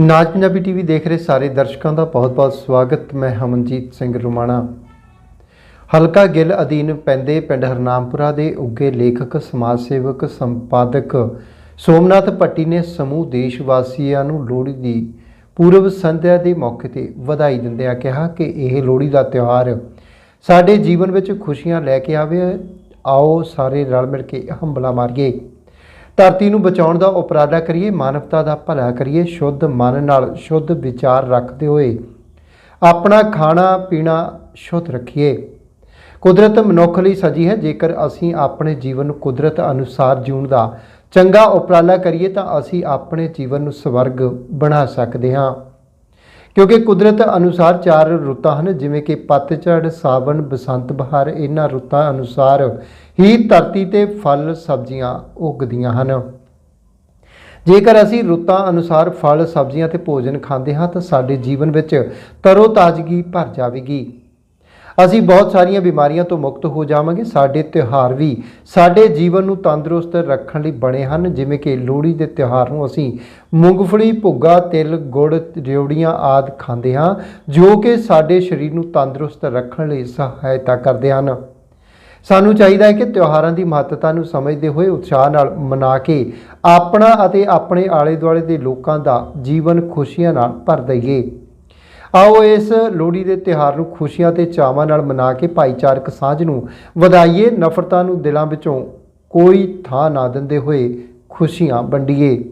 ਨਾਜ Punjabi TV ਦੇਖ ਰਹੇ ਸਾਰੇ ਦਰਸ਼ਕਾਂ ਦਾ ਬਹੁਤ-ਬਹੁਤ ਸਵਾਗਤ। ਮੈਂ ਹਮਨਜੀਤ ਸਿੰਘ ਰੁਮਾਣਾ। ਹਲਕਾ ਗਿੱਲ ਅਧੀਨ ਪੈਂਦੇ ਪਿੰਡ ਹਰਨਾਮਪੁਰਾ ਦੇ ਉੱਗੇ ਲੇਖਕ, ਸਮਾਜ ਸੇਵਕ, ਸੰਪਾਦਕ ਸੋਮਨਾਥ ਪੱਟੀ ਨੇ ਸਮੂਹ ਦੇਸ਼ ਵਾਸੀਆਂ ਨੂੰ ਲੋਹੜੀ ਦੀ ਪੂਰਬ ਸੰਧਿਆ ਦੇ ਮੌਕੇ ਤੇ ਵਧਾਈ ਦਿੰਦਿਆਂ ਕਿਹਾ ਕਿ ਇਹ ਲੋਹੜੀ ਦਾ ਤਿਉਹਾਰ ਸਾਡੇ ਜੀਵਨ ਵਿੱਚ ਖੁਸ਼ੀਆਂ ਲੈ ਕੇ ਆਵੇ। ਆਓ ਸਾਰੇ ਰਲ ਮਿਲ ਕੇ ਹੰਬਲਾ ਮਾਰੀਏ। ਧਰਤੀ ਨੂੰ ਬਚਾਉਣ ਦਾ ਉਪਰਾਲਾ ਕਰੀਏ, ਮਾਨਵਤਾ ਦਾ ਭਲਾ ਕਰੀਏ, ਸ਼ੁੱਧ ਮਨ ਨਾਲ ਸ਼ੁੱਧ ਵਿਚਾਰ ਰੱਖਦੇ ਹੋਏ ਆਪਣਾ ਖਾਣਾ ਪੀਣਾ ਸ਼ੁੱਧ ਰੱਖੀਏ। ਕੁਦਰਤ ਮਨੁੱਖ ਲਈ ਸਜੀ ਹੈ, ਜੇਕਰ ਅਸੀਂ ਆਪਣੇ ਜੀਵਨ ਨੂੰ ਕੁਦਰਤ ਅਨੁਸਾਰ ਜਿਉਣ ਦਾ ਚੰਗਾ ਉਪਰਾਲਾ ਕਰੀਏ, ਤਾਂ ਅਸੀਂ ਆਪਣੇ ਜੀਵਨ ਨੂੰ ਸਵਰਗ ਬਣਾ ਸਕਦੇ ਹਾਂ। ਕਿਉਂਕਿ ਕੁਦਰਤ ਅਨੁਸਾਰ ਚਾਰ ਰੁੱਤਾਂ ਹਨ, ਜਿਵੇਂ ਕਿ ਪਤਝੜ ਸਾਵਣ, ਬਸੰਤ ਬਹਾਰ, ਇਹਨਾਂ ਰੁੱਤਾਂ ਅਨੁਸਾਰ ਹੀ ਧਰਤੀ ਤੇ ਫਲ, ਸਬਜ਼ੀਆਂ ਉੱਗਦੀਆਂ ਹਨ। ਜੇਕਰ ਅਸੀਂ ਰੁੱਤਾਂ ਅਨੁਸਾਰ ਫਲ, ਸਬਜ਼ੀਆਂ ਤੇ ਭੋਜਨ ਖਾਂਦੇ ਹਾਂ, ਤਾਂ ਸਾਡੇ ਜੀਵਨ ਵਿੱਚ ਤਰੋ ਤਾਜ਼ਗੀ ਭਰ ਜਾਵੇਗੀ। ਅਸੀਂ ਬਹੁਤ ਸਾਰੀਆਂ ਬਿਮਾਰੀਆਂ ਤੋਂ ਮੁਕਤ ਹੋ ਜਾਵਾਂਗੇ। ਸਾਡੇ ਤਿਉਹਾਰ ਵੀ ਸਾਡੇ ਜੀਵਨ ਨੂੰ ਤੰਦਰੁਸਤ ਰੱਖਣ ਲਈ ਬਣੇ ਹਨ। ਜਿਵੇਂ ਕਿ ਲੋਹੜੀ ਦੇ ਤਿਉਹਾਰ ਨੂੰ ਅਸੀਂ ਮੂੰਗਫਲੀ, ਭੁੱਗਾ, ਤਿਲ, ਗੁੜ ਰਿਉੜੀਆਂ ਆਦ ਖਾਂਦੇ ਹਾਂ, ਜੋ ਕਿ ਸਾਡੇ ਸਰੀਰ ਨੂੰ ਤੰਦਰੁਸਤ ਰੱਖਣ ਲਈ ਸਹਾਇਤਾ ਕਰਦੇ ਹਨ। ਸਾਨੂੰ ਚਾਹੀਦਾ ਹੈ ਕਿ ਤਿਉਹਾਰਾਂ ਦੀ ਮਹੱਤਤਾ ਨੂੰ ਸਮਝਦੇ ਹੋਏ ਉਤਸ਼ਾਹ ਨਾਲ ਮਨਾ ਕੇ ਆਪਣਾ ਅਤੇ ਆਪਣੇ ਆਲੇ ਦੁਆਲੇ ਦੇ ਲੋਕਾਂ ਦਾ ਜੀਵਨ ਖੁਸ਼ੀਆਂ ਨਾਲ ਭਰ ਦਈਏ। ਆਓ ਇਸ ਲੋਹੜੀ ਦੇ ਤਿਉਹਾਰ ਨੂੰ ਖੁਸ਼ੀਆਂ ਤੇ ਚਾਵਾਂ ਨਾਲ ਮਨਾ ਕੇ ਭਾਈਚਾਰਕ ਸਾਂਝ ਨੂੰ ਵਧਾਈਏ, ਨਫ਼ਰਤਾਂ ਨੂੰ ਦਿਲਾਂ ਵਿੱਚੋਂ ਕੋਈ ਥਾਂ ਨਾ ਦਿੰਦੇ ਹੋਏ ਖੁਸ਼ੀਆਂ ਵੰਡੀਏ।